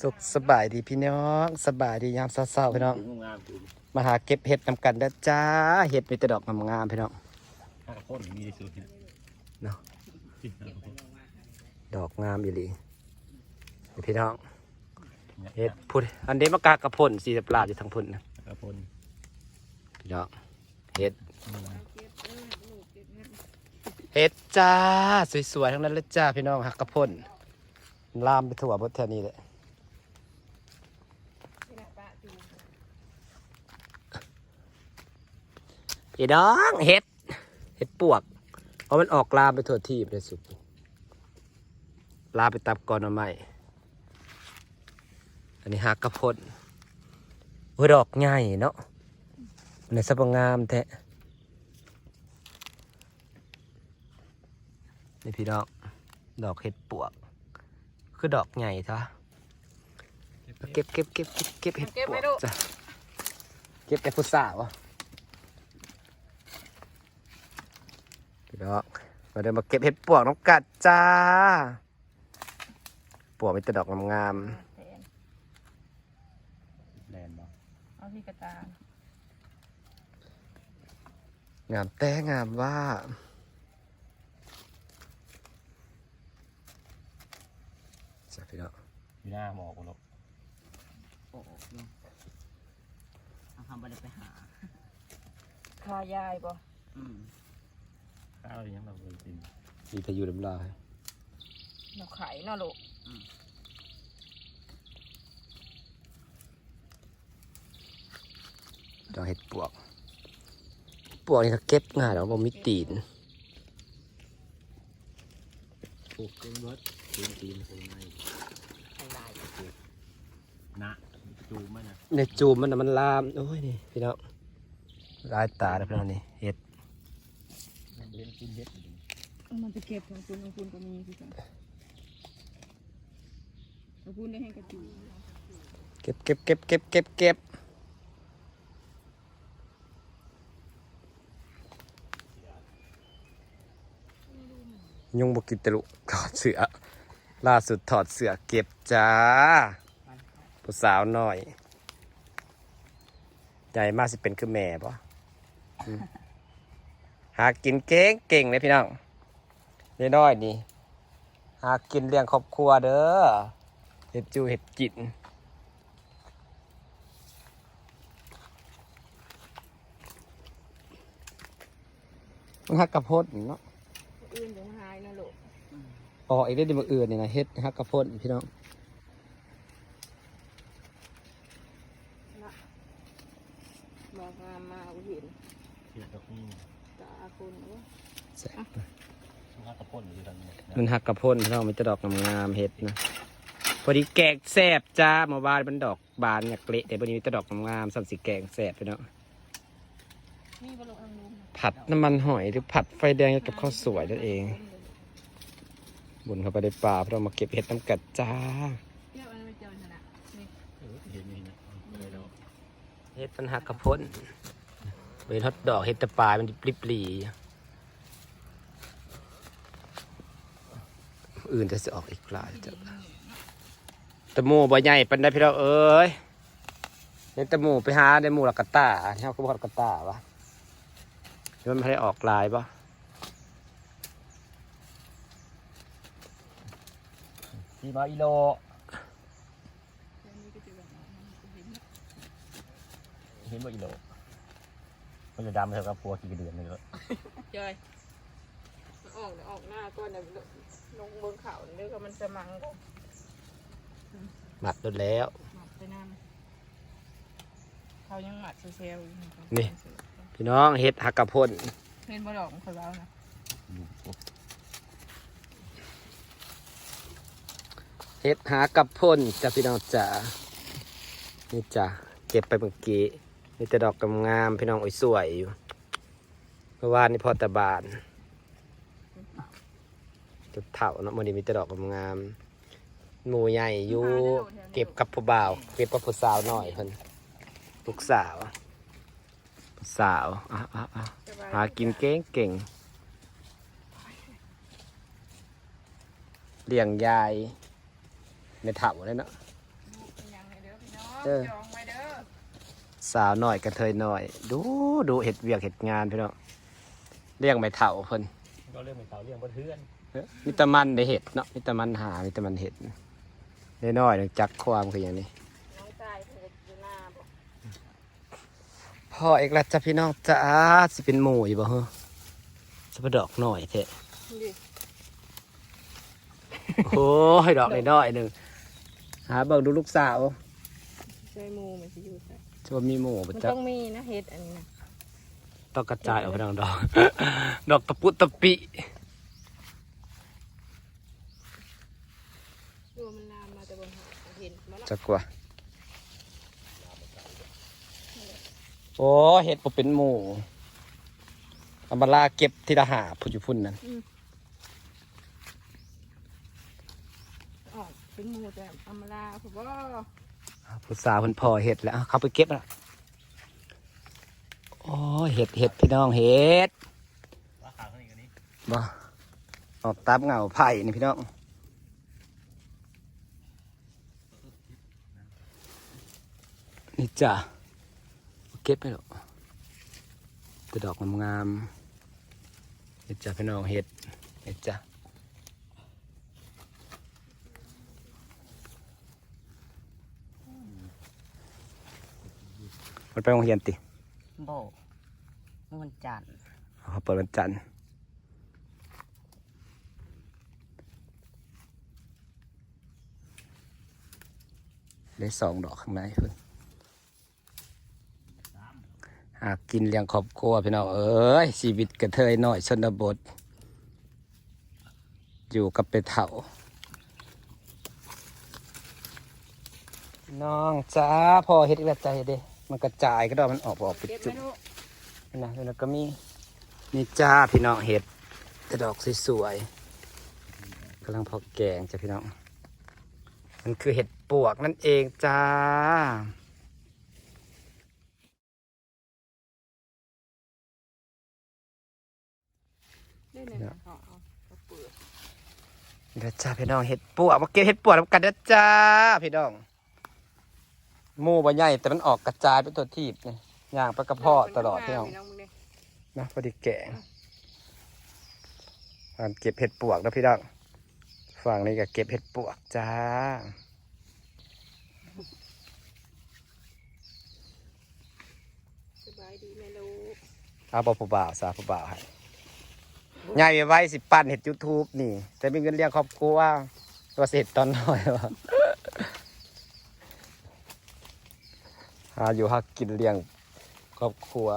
สุขสบายดีพี่น้องสบายดียามเช้าๆพี่น้องงามจริงมาหาเก็บเห็ดนำกันเด้อจ้าเห็ดมีแต่ดอกงามๆพี่น้องถ้ากระพ่นมีที่สุดเนี่ยเนาะจริงนะกระพ่นดอกงามอยู่ลีนี่พี่น้องเนี่ยเห็ดพุดอันเดมากากระพ่นสีปลาอยู่ทางพุ่นนะกระพ่นพี่น้องเห็ดเห็ดจ้าสวยๆทั้งนั้นเลยจ้าพี่น้องหักกระพ่นลามไปทั่วบนแถวนี้เลย พี่น้องเห็ด เห็ดปวก เพราะมันออกลามไปทั่วที่เลยสุดลามไปตับก่อนเอาใหม่อันนี้หักกระพ่นโอ้ยดอกใหญ่เนาะในสะพงามแท้นี่พี่น้องดอกเห็ดปวก คือดอกใหญ่ท่ะเก็บเก็บเก็บเก็บเก็บเห็ดปวกจ้ะเก็บแต่พุทราวะพี่น้อง มาเดินมาเก็บเห็ดปวกน้องกัดจ้า ปวกมีแต่ดอกงามแลนด์บ่เอาที่กระตาๆงามแต่งามว่าจ้ะพี่น้องอยู่หน้าหมอกบ่หรอกโอ้โหเอาคำบันไปหา คายายบ่อืม ข้าวยังเราเลยกินมีพายุลำลายเราไข่เนาะลูกดอกเห็ดปวก ปวกนี่ถ้าเก็บง่ายหรอกบ่มีตีนปลูกเต็มเบิดตีนตีนโคนในไข่ลายนะจูมันนะในจูมมันน่ะมันลาม โอ้ยนี่พี่น้องลายตาแล้วพี่น้องนี่เห็ด มันเป็นกินเฮ็ดอยู่ มันจะ เก็บของคุณของคุณก็มีคือกันของคุณได้ให้กระจูเก็บเก็บเก็บเก็บเก็บเก็บยุงบกินตะลุถอดเสือ ล่าสุดถอดเสือเก็บจ้าผู้สาวหน่อย ใหญ่มากสิเป็นคือแม่ปะหากินเก่งเก่งเลยพี่น้อง น้อยๆนี่ หากินเลี้ยงครอบครัวเด้อเห็ดจูเห็ดกินมันฮักกระพดเนาะอื่นของหายเนาะลูกออกอีกได้ดีมาอื่นนี่นะเฮ็ดฮักกระพดพี่น้องบอกงามมาเอาเห็นเฮ็ดดอกนี่ตาคุณเนาะ แซ่บข้าวกระพ่นอยู่ทางนี้มันฮักกระพดพี่น้องมันจะดอกงามๆเฮ็ดนะพอดีแกงแซ่บจ้าเมื่อวานมันดอกบานเนี่ยเกละแต่วันนี้มีแต่ดอกงามๆสัมสีแกงแซ่บพี่น้องนี่บลูกอังลุมผัดน้ำมันหอยหรือผัดไฟแดงกับข้าวสวยนั่นเอง บุญเข้าไปในป่าเพื่อมาเก็บเห็ดน้ำกัดจ้าเที่ยวอันไม่เจอขนาดนี่เออเห็นนี่นะไม่ได้ดอกเฮ็ดมันหักกระพ้นเวนฮอตดอกเฮ็ดแตะปลายมันริบหลี อื่นจะสิออกอีกหลายจะตะมูบ่ใหญ่ปานใดพี่เราเอ้ยเห็นตะมูไปหาได้หมูละกะตาเฮาก็บ่กะตาวะมันไม่ได้ออกลายปะสี่ร้อยโลเห็นบ่กิโลมันจะดำเท่ากับปัวกี่เดือนเลยเหรอเจย ออกเดี๋ยวออกหน้าก่อนเดี๋ยวลงเบิ้งเขาเดี๋ยวก็มันจะมังก็หมัดโดนแล้ว หมัดไปน้ำเขายังหมัดเซลล์อยู่นี่ พี่น้องเฮ็ดหักกระพ้นเล่นบอลออกมันเขาเล่านะเฮ็ดหากระพ้นจ้ะพี่น้องจ๋านี่จ้ะเก็บไปเมื่อกี้มีแต่ดอกงามๆพี่น้องโอ้ยสวยอยู่เมื่อวานนี่พอแต่บาน จุดเถาเนาะมันนี้มีแต่ดอกงามๆหมูใหญ่อยู่เก็บกับผู้บ่าว เก็บกับผู้สาวหน่อยเพิ่นลูกสาวผู้สาวอะอะอะหากินเก่งเก่งเลี้ยงยายในเถาเลยเนาะเด้อจองไว้เด้อสาวหน่อยกระเทยหน่อย ดูดูเห็ดเวียกเห็ดงานพี่น้องเลี้ยงไม่เถ่าเพิ่นก็เรื่องเป็นเสาเรื่องบนเทือนเอ้อ มิตรมันได้เห็ดเนาะมิตรมันหามิตรมันเห็ดได้น้อยๆหนึ่งจักความคืออย่างนี้น้องชายเธออยู่หน้าบอกพ่อเอกลักษณ์จ้ะพี่น้องจ้าสิเป็นหมูอยู่บ่เฮ้อจะไปดอกหน่อยเถอะดิโอ้ยดอกน้อยๆหนึ่งหาเบิ่งดูลูกสาวใช่มูมันจะอยู่ใส่จะว่ามีหมูบ่มันจักต้องมีนะเฮ็ดอันนี้นะต้องกระจายออกไปทางดอก ดอกตะปุตะปิ ดูมันลามมาแต่บนหาเห็นมาแล้ว จักกว่า โอ้เห็ดบ่เป็นหมูอัมบาลาเก็บทีละหาพุ่นอยู่พุ่นนั่นออกเป็นหมูแต่อำมาลาผมว่าผู้สาวเพิ่นพอเห็ดแล้วเอาเขาไปเก็บแล้วโอ้ยเห็ดเห็ดพี่น้องเห็ดว่าขาวข้างนี้กันนี้บ่ออกตามเงาไผ่นี่พี่น้อง นี่จ้ะเก็บไปหรอกแต่ดอกงามๆเห็ดจ้ะพี่น้องเห็ดเห็ดจ้ะมันไปโรงเรียนติโบเมื่อวันจันทร์เขาเปิดวันจันทร์ได้สองดอกข้างในเพิ่น หากกินเลี้ยงครอบครัวพี่น้องเอ้ยชีวิตกระเทยหน้อยชนบท อยู่กับไปเถาน้องจ้าพอเฮ็ดอีกแล้วใจเด้มันกระจายก็ดอมันออกออกไปจุดนะแล้วก็มีนี่จ้าพี่น้องเห็ดแต่ดอกสวยๆกำลังพอแกงจ้ะพี่น้อง มันคือเห็ดปวกนั่นเองจ้า ได้เลยนะเขาเอาเอาเปิดเดี๋ยวจ้าพี่น้องเห็ดปวกมาเก็บเห็ดปวกนำกันเด้อจ้าพี่น้องหมูบ่ใหญ่แต่มันออกกระจายเป็นตัวทีบนี่ย่างไปกระเพาะตลอดพี่น้องน้องมึงเนี่ยนะพอดีแกงการเก็บเห็ดปวกนะพี่น้องฝั่งนี้ก็เก็บเห็ดปวกจ้าสบายดีแม่ลูกเอาบอผู้บ่าวสาวผู้บ่าวให้ ใหญ่ไว้สิปั้นเห็ดยูทูบนี่ แต่มีเงินเลี้ยงครอบครัวตัวเสร็จตอนน้อยวะหาอยู่หากินเลี้ยงครอบครัว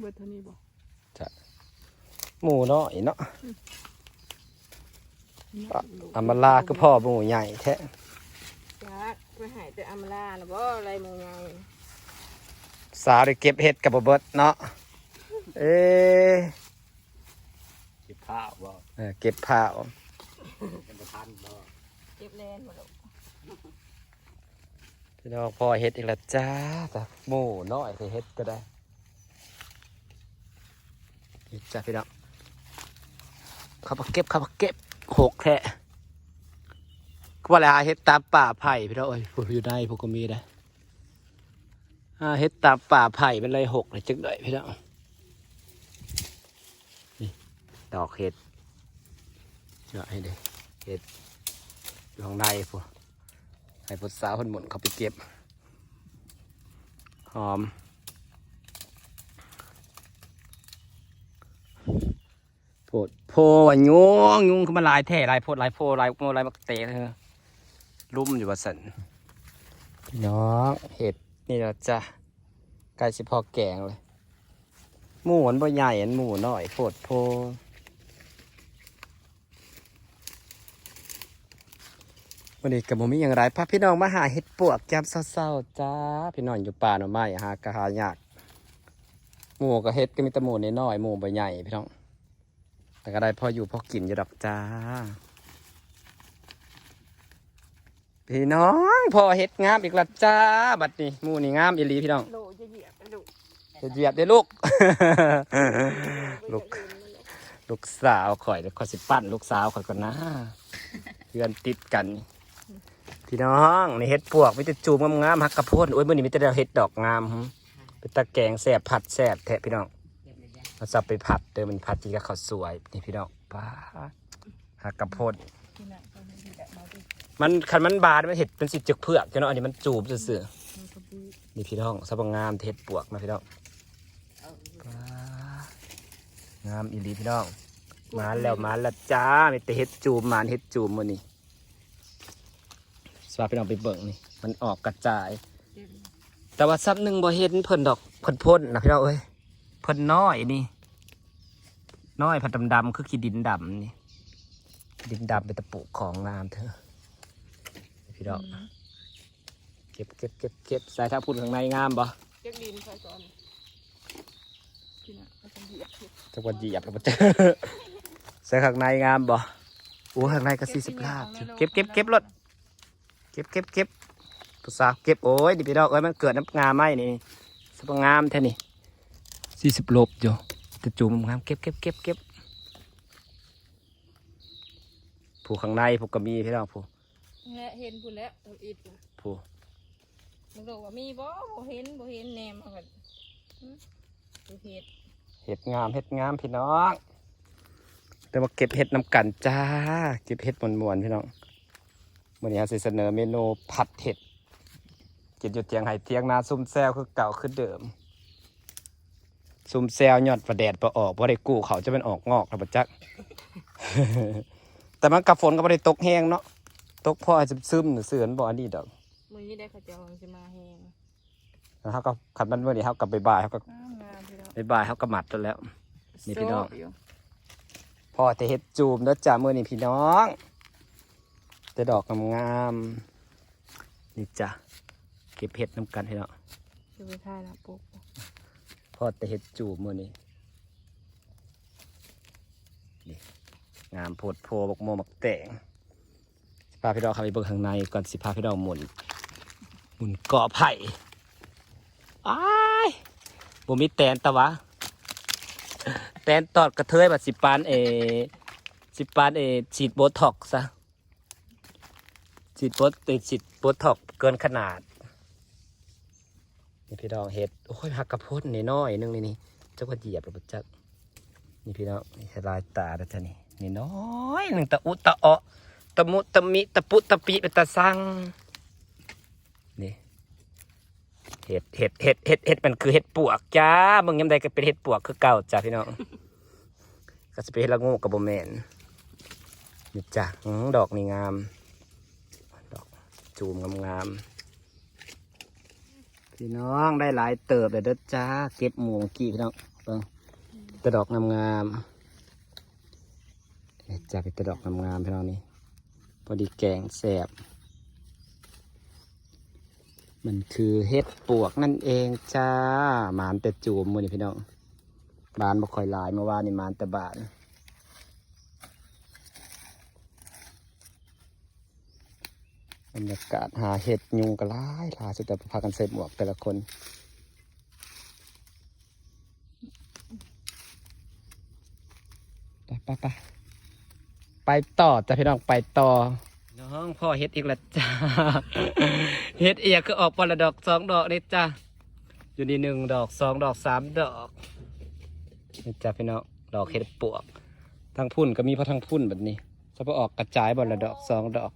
เบิดเท่านี้บอกหมูน้อยเนาะอามาลาคือพ่อหมูใหญ่แท้จ้าไปหายแต่อำมาลานะบ่อะไรมึงไงสาวได้เก็บเห็ดกับบ่เบิดเนาะ เอ๊ะเก็บข้าวบ่เออเก็บผ้าวเป็นประธานบ่เก็บแลนหมดแล้วพี่น้องพ่อเห็ดอีกแล้วจ้าแต่หมูน้อยที่เห็ดก็ได้นี่จ้าพี่น้องเขามาเก็บเขามาเก็บหกแท้ก็ว่าอะไรหาเห็ดตามป่าไผ่พี่น้องเอ้ยพูดอยู่ในพวกก็มีได้หาเห็ดตามป่าไผ่เป็นไรหกเลยจังเลยพี่น้องนี่ ดอกเห็ดเนาะให้เด้เห็ดอยู่ข้างในพวกให้ผู้สาวคนหมุนเขาไปเก็บ หอม โพดโพว่ายุงยุงเขามาหลายแท่หลายโพดหลายโพหลายโมหลายมักเตะเลยลุ่มอยู่ว่าสันพี่น้องเห็ดนี่เราจะใกล้สิพอแกงเลย หมูมันบ่ใหญ่อันหมูน้อยโพดโพ วันนี้กับผมมีอย่างไรพาพี่น้องมาหาเห็ดปวกแก้มเศร้าๆจ้าพี่น้องอยู่ป่าหน่อไม้หากะหายากหมูกับเห็ดก็มีแต่หมูน้อยหมูใบใหญ่พี่น้อง แต่ก็ได้พออยู่พอกินอยู่ดอกจ้า พี่น้องพอเห็ดงามอีกและจ้า บัดนี้หมูนี่งามอีหลีพี่น้องจะเหยียบไปลูกจะเหยียบได้ลูกลูกลยลูกสาวข่อยเดี๋ยวข่อยสิปั้นลูกสาวข่อยก่อนนะเพื่อนติดกัน พี่น้องนี่เฮ็ดปวกมีแต่จูบงามๆฮักกระโพดโอ้ยมื้อนี้มีแต่เฮ็ดดอกงามเป็นตะแกงแซ่บผัดแซ่บแท้พี่น้องเก็บเลยจ้ะเราสับไปผัดเดิมมันผัดจีกับข้าวสวยนี่พี่น้องป้าดฮักกระโพดที่นั่นก็ไม่ได้แบบมาดิมันคันมันบานมันเห็ดเป็นสิจึกเผือกจ้ะเนาะอันนี้มันจูบซื่อๆนี่พี่น้องสับงามเฮ็ดปวกนะพี่น้องงามอีหลีพี่น้องมาแล้วมาแล้วจ้ามีแต่เฮ็ดจูบมานเฮ็ดจูบมื้อนี้ สวัสดีพี่น้องไปเบิ่งนี่มันออกกระจายเต็มแต่ว่าซับหนึ่งบ่เห็นเพิ่นดอกเพิ่นพ่นนะพี่น้องเอ้ยเพิ่นน้อยนี่ น้อยผัดดำๆคือขี้ดินดำนี่ดินดำเป็นตะปุของงามเธอพี่น้องเก็บเก็บเก็บเก็บใส่ถ้าพูดข้างในงามบ่เจ๊กดินใส่ก่อนที่นั่นก็ต้องเหยียบเหยียบจักวันเหยียบแล้วบ่เจอใส่ข้างในงามบ่โอ้ข้างในก็สี่สิบลาบเก็บเก็บเก็บรถเก็บเก็บเก็บผู้สาวเก็บโอ้ยดิพี่น้องเอ้ยมันเกิดน้ำงามไหมนี่สปงามแท้นี่สี่สิบลบอยู่แต่จูมงามเก็บเก็บเก็บเก็บผู้ข้างในผู้ก็มีพี่น้องผู้แง่เห็นพูดแล้วอุดอิดอยู่ผู้มันบอกว่ามีบ่บ่เห็นบ่เห็นแนมเอากันหึดูเห็ดเห็ดงามเห็ดงามพี่น้องแต่ว่าเก็บเห็ดน้ำกันจ้า เก็บเห็ดมวนๆพี่น้อง วันนี้เราสิเสนอเมนูผัดเห็ดกินอยู่เตียงไห้เตียงนาซุ่มแซวคือเก่าคือเดิม ซุ่มแซวยอดประแดดประออกเพราะได้กู้เขาจะเป็นออกงอกแล้วบัจัก แต่มันกับฝนก็ไม่ได้ตกแห้งเนาะตกพออาจจะซึมหรือเสือนบ่อันนี้ดอกมือนี้ได้ข้าวเจ้ามันจะมาแห้งแล้วเขาก็ขัดมันเมื่อนี้เขากับบ่ายๆเขาก็งามงามพี่น้องบ่ายๆเขาก็หมัดแล้วนี่พี่น้องโซ่ยู่พอแต่เฮ็ดจูมเด้อจ้ามื้อนี้พี่น้อง แต่ดอกงามๆนี่จ้ะเก็บเห็ดน้ำกันพี่น้องจะไปท่ายนะปุ๊บพอแต่เฮ็ดจูมมื้อนี้นี่งามโพดโพบักโมบักแตงสิพาพี่น้องเข้าไปเบิ่งข้างในก่อนสิพาพี่น้องหมุนหมุนเกาะไผ่อ้ายบ่มีแตนตะวะ แตนตอดกระเทยบัดสิปานเอสิบปานเออฉีดโบท็อกซ์ซะ ฉีดโบทเออฉีดโบท็อกเกินขนาดนี่พี่น้องเห็ดโอ้ยหักกระพุ้นนี่น้อยนึงนี่นี่เจ้าก็เหยียบแล้วบ่จักนี่พี่น้องนี่ลายตาแล้วจ้ะนี่นี่น้อยหนึ่งตะอุตะอะตะมุตะมิตะปุตะปิเป็นตะสังนี่เห็ดเห็ดเห็ดเห็ดเห็ดมันคือเห็ดปวกจ้ามึงยำใดก็เป็นเห็ดปวกคือเก่าจ้าพี่น้องก็จะเป็นเห็ดละงูกับโบแมนนี่จ้ะดอกนี่งาม จูมงามๆพี่น้องได้หลายเติบเลยเด้อจ้า เก็บหมูกี่พี่น้องเบิ่งแต่ดอกงามๆจ้าเป็นแต่ดอกงามๆพี่น้องนี่พอดีแกงแสบมันคือเห็ดปวกนั่นเองจ้าหมานแต่จูมมือนี่พี่น้องบานบ่ค่อยหลายเมื่อวานนี่หมานแต่บาน รรยากาศหาเห็ดยุงก็หลายลาสุดแต่พากันใส่หมวกแต่ละคนไปไปไปไปต่อจ้ะพี่น้องไปต่อ น้องพ่อเฮ็ดอีกแล้วจ้าเฮ็ดเอียคือออกปละดอกสองดอกนี่จ้าอยู่นี่หนึ่งดอกสองดอกสามดอกนี่จ้าพี่น้องดอกเห็ดปวกทั้งพุ่นก็มีเพราะทั้งพุ่นแบบนี้จะไปออกกระจายบนละดอกสองดอก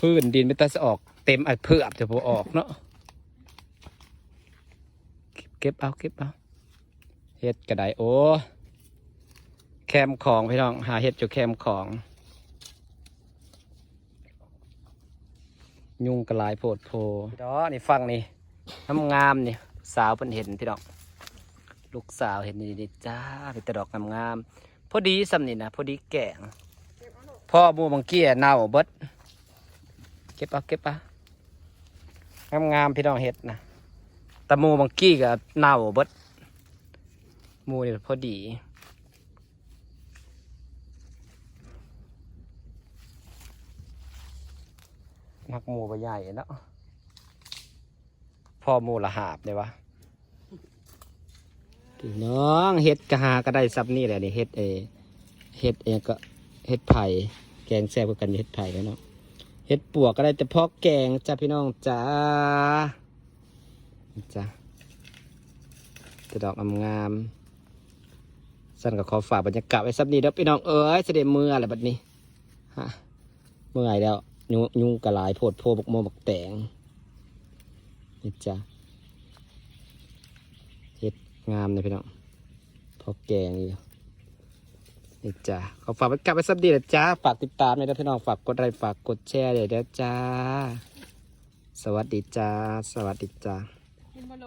พื้นดินไม่ต้องออกเต็มอัดเพื่อบจะพอออกเนาะเก็บเอาเก็บเอาเฮ็ดกระไดโอ้แคมของพี่น้อง หาเฮ็ดอยู่แคมของ ยุงกระลายโพดโพพี่น้อนี่ฟังนี่น้ำงามนี่สาวเพิ่นเห็นพี่น้องลูกสาวเห็นนี่นจ้าเป็นต่ดอกงามๆพอดีสำนี่นะพอดีแกงพ่อบูบังเกียเน่าเบิด ก็บเอาเก็บเอางามๆพี่น้องเห็ดนะแต่หมูบางกี้ก็เน่าเบิดหมูนี่พอดีนักหมูใบใหญ่เนาะพ่อหมูละหาบเลยวะพี่น้องเห็ดกะหาก็ได้ซับนี่แหละนี่เห็ดเอเห็ดเองก็เห็ดไผ่แกงแซ่บกว่ากันเฮ็ดไผ่แล้วเนาะ เฮ็ดปวกก็ได้แต่พอกแกงจ้าพี่น้องจ้าจ้าจะดอกงามๆสั้นก็ขอฝากบรรยากาศไว้สักนี้เด้อพี่น้องเอ้ยเสด็จมืออะไรแบัดนี้ฮะเมื่อยแล้วยุงยุงกระลายโพดโพบกโมบกแตงนี่จ้าเฮ็ดงามเลยพี่น้องพอกแกงอยู่ นี่จ้าขอฝากไว้กลับไปสับดีนะจ้าฝากติดตามเลยนะพี่น้องฝากกดไลค์ฝากกดแชร์เลยนะจ้า สวัสดีจ้า สวัสดีจ้า กินมาโล